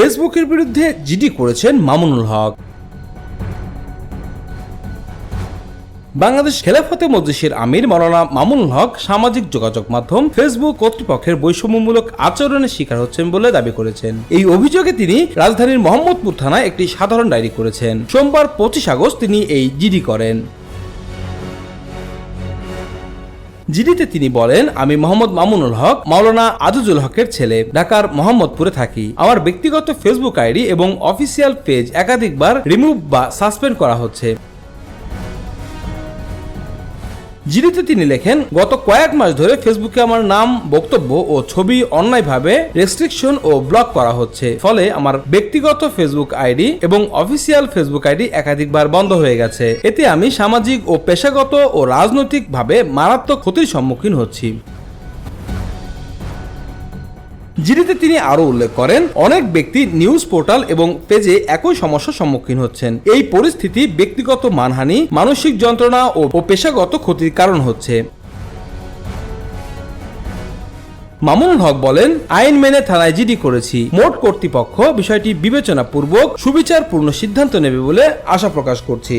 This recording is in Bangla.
ফেসবুকের বিরুদ্ধে জিডি করেছেন মামুনুল হক। বাংলাদেশ খেলাফতে মজলিসের আমির মাওলানা মামুনুল হক সামাজিক যোগাযোগ মাধ্যম ফেসবুক কর্তৃপক্ষের বৈষম্যমূলক আচরণের শিকার হচ্ছেন বলে দাবি করেছেন। এই অভিযোগে তিনি রাজধানীর মোহাম্মদপুর থানায় একটি সাধারণ ডায়েরি করেছেন। সোমবার পঁচিশ আগস্ট তিনি এই জিডি করেন। জিডিতে তিনি বলেন, আমি মোহাম্মদ মামুনুল হক, মাওলানা আজুজুল হকের ছেলে, ঢাকার মোহাম্মদপুরে থাকি। আমার ব্যক্তিগত ফেসবুক আইডি এবং অফিসিয়াল পেজ একাধিকবার রিমুভ বা সাসপেন্ড করা হচ্ছে। জিডিতে তিনি লেখেন, গত কয়েক মাস ধরে ফেসবুকে আমার নাম, বক্তব্য ও ছবি অন্যায়ভাবে রেস্ট্রিকশন ও ব্লক করা হচ্ছে। ফলে আমার ব্যক্তিগত ফেসবুক আইডি এবং অফিসিয়াল ফেসবুক আইডি একাধিকবার বন্ধ হয়ে গেছে। এতে আমি সামাজিক ও পেশাগত ও রাজনৈতিকভাবে মারাত্মক ক্ষতির সম্মুখীন হচ্ছি। জিডিতে তিনি আরও উল্লেখ করেন, অনেক ব্যক্তি নিউজ পোর্টাল এবং পেজে একই সমস্যার সম্মুখীন হচ্ছেন। এই পরিস্থিতি ব্যক্তিগত মানহানি, মানসিক যন্ত্রণা ও ও পেশাগত ক্ষতির কারণ হচ্ছে। মামুনুল হক বলেন, আইন মেনে থানায় জিডি করেছি। মোট কর্তৃপক্ষ বিষয়টি বিবেচনাপূর্বক সুবিচারপূর্ণ সিদ্ধান্ত নেবে বলে আশা প্রকাশ করছি।